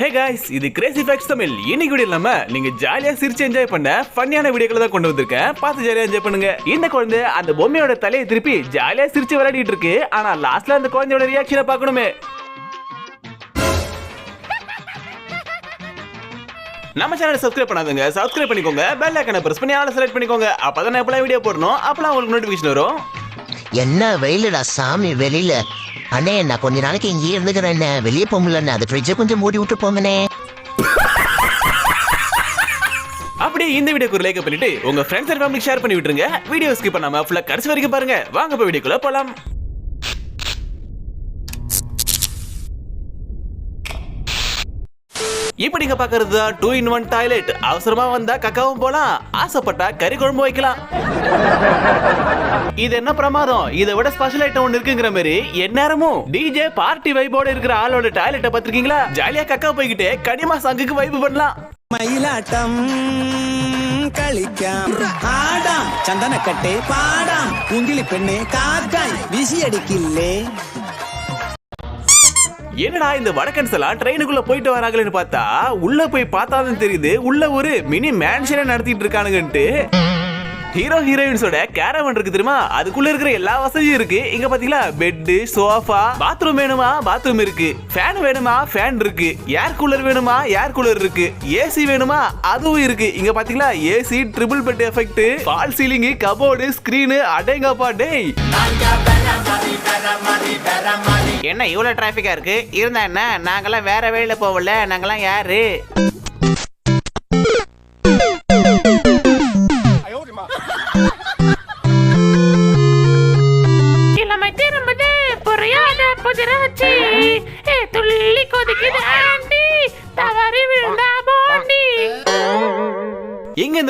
ஹே guys இது crazy facts Tamil. இன்னைக்கு video இல்லாம நீங்க ஜாலியா சிரிச்சு என்ஜாய் பண்ண ஃபன்னியான வீடியோக்களை தான் கொண்டு வந்திருக்கேன். பார்த்து ஜாலியா என்ஜாய் பண்ணுங்க. இந்த குழந்தை அந்த பொம்மையோட தலையை திருப்பி ஜாலியா சிரிச்சு விளையாடிட்டு இருக்கு. ஆனா லாஸ்ட்ல அந்த குழந்தையோட ரியாக்ஷனை பார்க்கணுமே. நம்ம சேனலை சப்ஸ்கிரைப் பண்ணாதுங்க சப்ஸ்கிரைப் பண்ணிக்கோங்க. பெல் ஐக்கனை பிரஸ் பண்ணி ஆளை செலக்ட் பண்ணிக்கோங்க. அப்பதான் நான் எப்பலாம் வீடியோ போடணும். அப்பலாம் உங்களுக்கு நோட்டிஃபிகேஷன் வரும். என்ன வெயிலடா சாமி வெளியில அண்ணே நான் கொஞ்ச நாளைக்கு இங்கேயே இருந்துக்கிறேன் வெளியே போக முடியல அது ஃப்ரிட்ஜை கொஞ்சம் மூடி விட்டு போங்கண்ணே. அப்படியே இந்த வீடியோக்கு ஒரு லைக் பண்ணிட்டு உங்க ஃப்ரெண்ட்ஸ் அண்ட் ஃபேமிலி ஷேர் பண்ணி விட்டுருங்க. வீடியோ ஸ்கிப் பண்ணாம ஃபுல்லா கடைசி வரைக்கும் பாருங்க. வாங்க போய் வீடியோக்குள்ள போலாம். இப்ப நீங்க பாக்குறது தான் டூ இன் ஒன் டாய்லெட் அவசரமா வந்தா கக்காவும் போலாம் ஆசைப்பட்டா கறி குழம்பு வைக்கலாம் இது என்ன பிரமாதம் இதை விட ஸ்பெஷல் ஐட்டம் ஒன்று இருக்குங்கிற மாதிரி எந்நேரமும் டிஜே பார்ட்டி வைபோட இருக்கிற ஆளோட டாய்லெட்டை பாத்திருக்கீங்களா ஜாலியா கக்கா போய்கிட்டு கனிமா சங்குக்கு வைப் பண்ணலாம் മയിലാട്ടം കളിക്കാം ആടാം ചന്ദനക്കട്ടെ പാടാം കുങ്കിളി പെണ്ണെ കാറ്റായി വീശിയടിക്കില്ലേ என்னடா இந்த வடக்கன்ஸ் எல்லாம் ட்ரெயினுக்குள்ள போயிட்டு வராங்களேன்னு பார்த்தா உள்ள போய் பார்த்தாதான் தெரியுது உள்ள ஒரு மினி மேன்ஷனை நடத்திட்டு இருக்கானுங்கன்ட்டு. ஹீரோ ஹீரோயின்ஸோட கேரவன் இருக்கு தெரியுமா? அதுக்குள்ள இருக்கிற எல்லா வசதியும் இருக்கு. இங்க பாத்தீங்களா? பெட் சோஃபா பாத்ரூம் வேணுமா? பாத்ரூம் இருக்கு. ஃபேன் வேணுமா? ஃபேன் இருக்கு. ஏர் கூலர் வேணுமா? ஏர் கூலர் இருக்கு. ஏசி வேணுமா? அதுவும் இருக்கு. இங்க பாத்தீங்களா? AC triple bed effect fall ceiling cupboard screen அடேங்கப்பா டேய். என்ன இவ்வளோ டிராஃபிக்காக இருக்குது இருந்தால் என்ன? நாங்களாம் வேற வழியில போகல நாங்களாம் யாரு?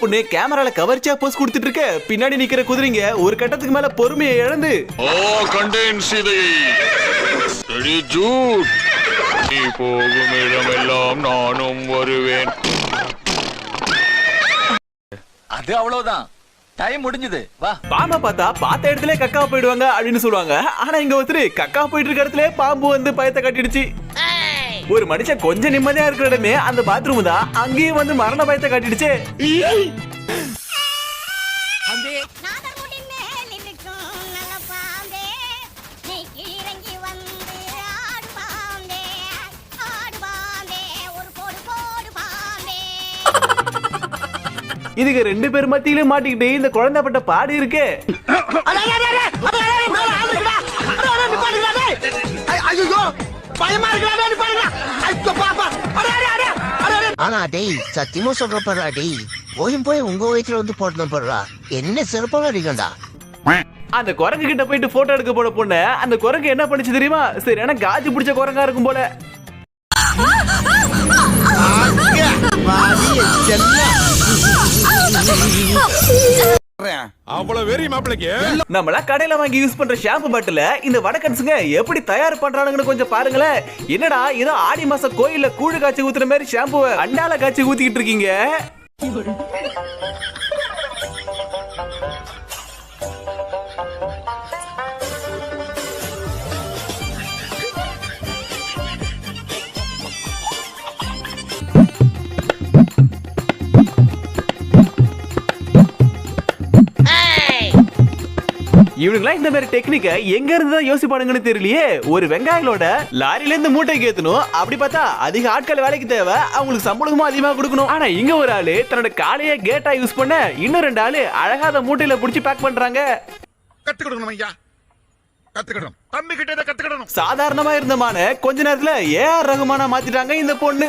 பொண்ணு கேமரால கவர்ச்சியா போஸ் கொடுத்துட்டு இருக்க பின்னாடி நிக்கிற குதிரைங்க ஒரு கட்டத்துக்கு மேல பொறுமையை இழந்து. ஓ கண்டேன் ஜூட். நீ போகும் இடமெல்லாம் நானும் வருவேன். அது அவ்வளவுதான். டைம் முடிஞ்சது. வா. பாம்பை பார்த்தா பார்த்த இடத்துல கக்கா போயிடுவாங்க அப்படின்னு சொல்லுவாங்க. ஆனா இங்க ஒருத்தர் கக்கா போயிட்டு இருக்க இடத்துல பாம்பு வந்து பயத்தை கட்டிடுச்சு. ஒரு மனுஷன் கொஞ்சம் நிம்மதியா இருக்கிற இடமே அந்த பாத்ரூம் தான். அங்கேயும் வந்து மரண பயத்தை காட்டிடுச்சு. கீழங்கி வந்து ஆடு பாம்பே ஆடு பாம்பே ஒரு போடு போடு பாம்பே இதுக்கு ரெண்டு பேர் மத்தியிலும் மாட்டிக்கிட்டு இந்த குழந்தை பட்ட பாடு இருக்கே ஆனா டேய் சத்தியமா சொல்றப்படா டேய். போயும் போய் உங்க வயிற்றுல வந்து போடணும் போடுறா. என்ன சிறப்பாக அடிக்கண்டா அந்த குரங்கு கிட்ட போயிட்டு போட்டோ எடுக்க போன பொண்ணு அந்த குரங்கு என்ன பண்ணுச்சு தெரியுமா? சரி ஏன்னா காஜி பிடிச்ச குரங்கா இருக்கும் போல. நம்மள கடையில வாங்கி யூஸ் பண்ற ஷாம்பு பாட்டில இந்த வடக்கன்ஸுங்க எப்படி தயார் பண்றானுங்கன்னு கொஞ்சம் பாருங்களேன். என்னடா ஏதோ ஆடி மாசம் கோயில்ல கூழு காய்ச்சி ஊத்துற மாதிரி ஷாம்புவை அண்டால காய்ச்சி ஊத்திக்கிட்டு இருக்கீங்க? இவனுங்களா இந்த மாதிரி டெக்னிக்க எங்க இருந்து தான் யோசிப்பானுங்கன்னு தெரியலையே. ஒரு வெங்காயலோட லாரில இருந்து மூட்டைக்கு ஏத்தணும். அப்படி பார்த்தா அதிக ஆட்கள் வேலைக்கு தேவை. அவங்களுக்கு சம்பளமும் அதிகமா கொடுக்கணும். ஆனா இங்க ஒரு ஆளு தன்னோட காலையே கேட்டா யூஸ் பண்ண இன்னும் ரெண்டு ஆளு அழகாத மூட்டையில புடிச்சு பேக் பண்றாங்க. கத்துக்கிடணும் ஐயா. கத்துக்கிடணும் தம்பி கிட்ட இதை கத்துக்கிடணும் சாதாரணமா இருந்தமான கொஞ்ச நேரத்துல ஏஆர் ரகுமானா மாத்திட்டாங்க இந்த பொண்ணு.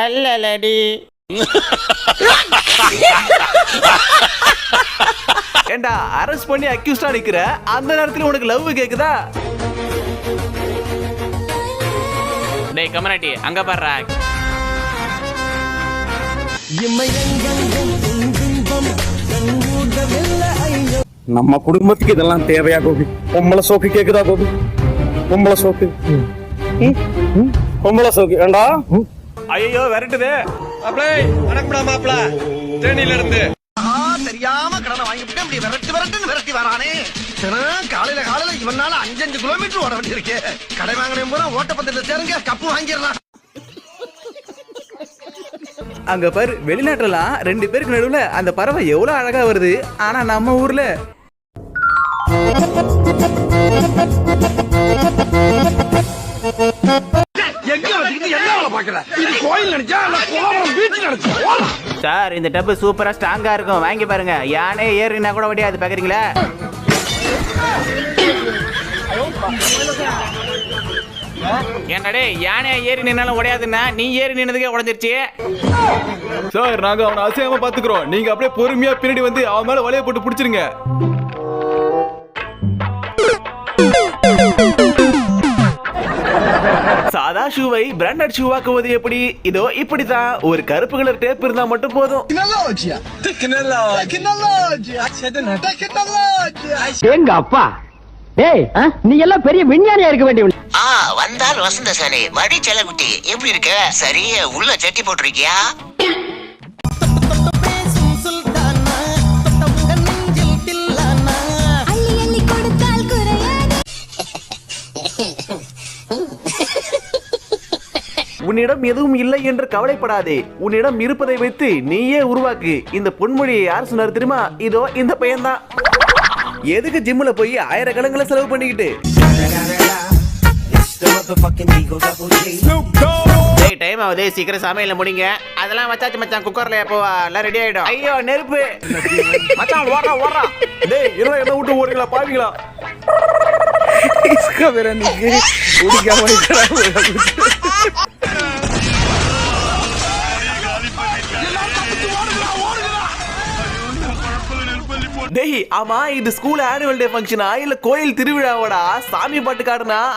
வல்லலடி ஏண்டா அரெஸ்ட் பண்ணி அக்யூஸ்டா நிக்கிற? அந்த நேரத்துல உனக்கு லவ் கேக்குதா? டேய் கமனாட்டி அங்க பாடுறா நம்ம குடும்பத்துக்கு இதெல்லாம் தேவையா கோபி? பொம்பளை சோக்கு கேக்குதா கோபி? பொம்பளை சோக்கு? பொம்பளை சோக்கு. ஏண்டா? ஐயோ விரட்டுதே. தெரியாம கடனை வாங்கிட்டு அப்படி விரட்டு விரட்டுன்னு விரட்டி வரானே. தினம் காலையில காலையில இவனால அஞ்சஞ்சு கிலோமீட்டர் ஓட வேண்டியிருக்கு. கடை வாங்கினேன் பூரா ஓட்டப்பந்தயத்துல சேருங்க கப்பு வாங்கிடலாம். அங்க பாரு வெளிநாட்டுலாம் ரெண்டு பேருக்கு நடுவுல அந்த பறவை எவ்வளவு அழகா வருது. ஆனா நம்ம ஊர்ல. எங்க வச்சுக்கிட்டு என்ன வேலை பாக்குற இது கோயில் நினைச்சா இல்ல கோவரம் பீச் நினைச்சா? சார் இந்த டப்பு சூப்பரா ஸ்ட்ராங்கா இருக்கும். வாங்கி பாருங்க. யானே ஏறினா கூட முடியாது பாக்குறீங்களா? என்னடே யானை ஏறி நின்னாலும் உடையாதுன்னா நீ ஏறி நின்னதுக்கே உடைஞ்சிருச்சு. சார் நாங்க அவனை அசையாம பாத்துக்கிறோம் நீங்க அப்படியே பொறுமையா பின்னாடி வந்து அவன் மேல வலைய போட்டு புடிச்சிருங்க. ஷூவை பிராண்டட் ஷூவாக்குவது எப்படி? இதோ இப்படித்தான். ஒரு கருப்பு கலர் டேப் இருந்தா மட்டும் போதும். எங்க அப்பா. டேய் நீ எல்லாம் பெரிய விஞ்ஞானியா இருக்க வேண்டிய ஆ வந்தால் வசந்த சானே. வழி செல்லகுட்டி எப்படி இருக்க? சரி உள்ள சட்டி போட்டிருக்கியா? உன்னிடம் எதுவும் இல்லை என்று கவலைப்படாதே. உன்னிடம் இருப்பதை வைத்து நீயே உருவாக்கு. இந்த பொன்மொழியை யார் சொன்னார் தெரியுமா? இதோ இந்த பையன்தான். எதுக்கு ஜிம்ல போய் ஆயிரக்கணக்கில் செலவு பண்ணிக்கிட்டு? டேய் டைம் ஆகுது. சீக்கிரம் சமையல முடிங்க. அதெல்லாம் வச்சாச்சு மச்சான். குக்கர்ல எப்போ எல்லாம் ரெடி ஆயிடும். ஐயோ நெருப்பு. மச்சான் ஓடுறா ஓடுறா. டேய் என்ன என்ன விட்டு ஓடுங்களா பாவீங்களா? டேய் ஆமா இது ஸ்கூல் ஆனுவல் டே ஃபங்க்ஷனா இல்ல கோயில் திருவிழாவோடா? சாமி பாட்டு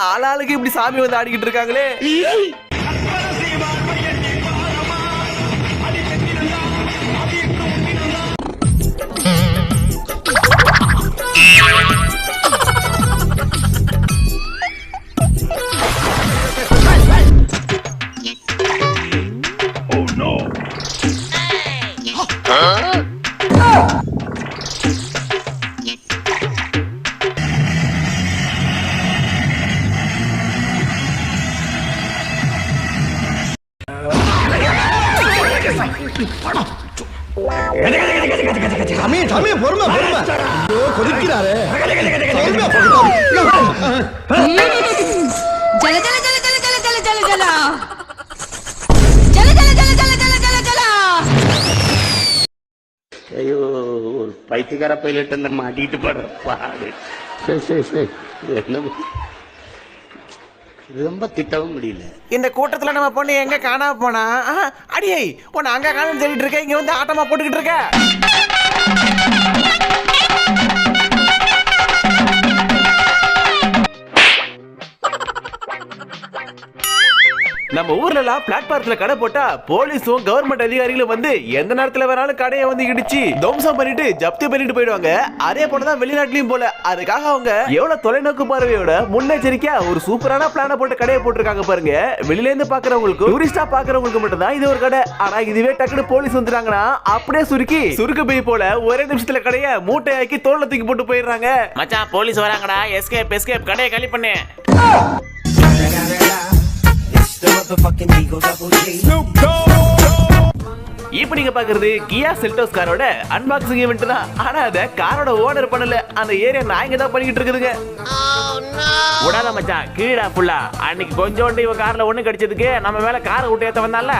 ஆளாளுக்கு இப்படி சாமி வந்து ஆடிக்கிட்டு இருக்காங்களே. சாமி சாமி பொறுமை பொறுமை ஐயோ கொதிக்கிறாரு. ஜல ஜல ஜல ஜல ஜல ஜல ஜல ஜல ஜல ஜல ஜல ஜல ஜல ஜல ஜல ஐயோ ஒரு பைத்தியக்கார பைலட் அந்த மாட்டிட்டு படுற பாடு சரி சரி சரி என்ன ரொம்ப திட்டவும் முடியல. இந்த கூட்டத்துல நம்ம பொண்ணு எங்க காணாம போனா? அடியை அடியே உன்னை அங்க காணும் சொல்லிட்டு இருக்க இங்க வந்து ஆட்டமா போட்டுக்கிட்டு இருக்க? நம்ம ஊர்ல எல்லாம் பிளாட்பாரத்துல கடை போட்டா போலீஸும் கவர்மெண்ட் அதிகாரிகளும் வந்து எந்த நேரத்துல வேணாலும் கடையை வந்து இடிச்சு துவம்சம் பண்ணிட்டு ஜப்தி பண்ணிட்டு போயிடுவாங்க. அதே போலதான் வெளிநாட்டுலயும் போல. அதுக்காக அவங்க எவ்வளவு தொலைநோக்கு பார்வையோட முன்னெச்சரிக்கையா ஒரு சூப்பரான பிளான போட்டு கடையை போட்டிருக்காங்க பாருங்க. வெளியில இருந்து பாக்குறவங்களுக்கு டூரிஸ்டா பாக்குறவங்களுக்கு மட்டும் தான் இது ஒரு கடை. ஆனா இதுவே டக்குனு போலீஸ் வந்துட்டாங்கன்னா அப்படியே சுருக்கி சுருக்கு பை போல ஒரே நிமிஷத்துல கடைய மூட்டையாக்கி தோல்ல தூக்கி போட்டு போயிடுறாங்க. மச்சான் போலீஸ் வராங்கடா. எஸ்கேப் எஸ்கேப் கடையை காலி பண்ணு. இப்போ நீங்க பாக்குறது கியா செல்டோஸ் காரோட அன்பாக்சிங் ஈவென்ட் தான். ஆனா அத காரோட ஓனர் பண்ணல. அந்த ஏரியா நாயங்க தான் பண்ணிக்கிட்டு இருக்குதுங்க. விடாத மச்சான் கீழா ஃபுல்லா அன்னைக்கு கொஞ்சோண்டு இவன் கார்ல ஒண்ணு கடிச்சதுக்கு நம்ம மேல காரை விட்டு ஏத்த வந்தால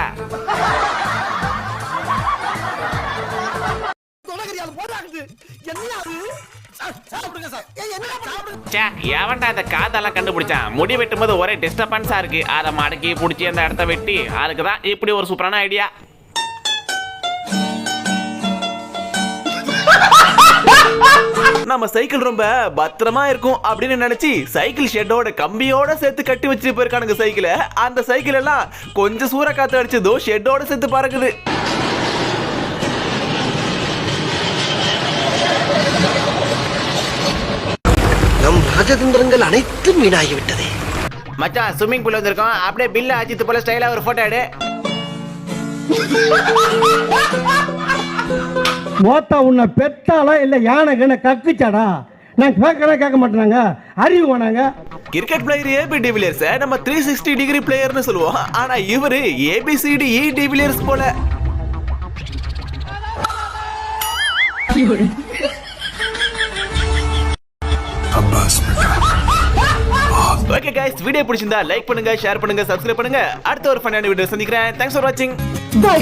எவன்டா இந்த காதெல்லாம் கண்டுபிடிச்சான்? முடி வெட்டும் போது ஒரே டிஸ்டர்பன்ஸா இருக்கு. அதை மடக்கி பிடிச்சி அந்த இடத்த வெட்டி அதுக்கு தான் இப்படி ஒரு சூப்பரான ஐடியா நம்ம சைக்கிள் ரொம்ப பத்திரமா இருக்கும் அப்படின்னு நினைச்சு சைக்கிள் ஷெட்டோட கம்பியோட சேர்த்து கட்டி வச்சுட்டு போயிருக்கானுங்க சைக்கிளை அந்த சைக்கிள் எல்லாம் கொஞ்சம் சூற காத்து அடிச்சதோ ஷெட்டோட சேர்த்து பறக்குது. ராஜதந்திரங்கள் அனைத்தும் வீணாகிவிட்டதே. மச்சான் ஸ்விம்மிங் பூல் வந்திருக்கோம். அப்படியே பில்ல அஜித் போல ஸ்டைலா ஒரு போட்டோ எடு. மோத்தா உன்னை பெத்தாளா இல்ல யானை கண்ண கக்குச்சாடா? நான் கேட்கறேன் கேட்க மாட்டேனாங்க. அறிவு வேணாங்க. Cricket player A B de Villiers நம்ம த்ரீ சிக்ஸ்டி டிகிரி பிளேயர்னு சொல்லுவோம். ஆனா இவரு ஏபிசிடி இ டிவிலியர்ஸ் போல. ஓகே கைஸ் வீடியோ பிடிச்சிருந்தா லைக் பண்ணுங்க ஷேர் பண்ணுங்க சப்ஸ்கிரைப் பண்ணுங்க. அடுத்த ஒரு ஃபன்னான வீடியோ சந்திக்கிறேன். தேங்க்ஸ் ஃபார் வாட்சிங் பை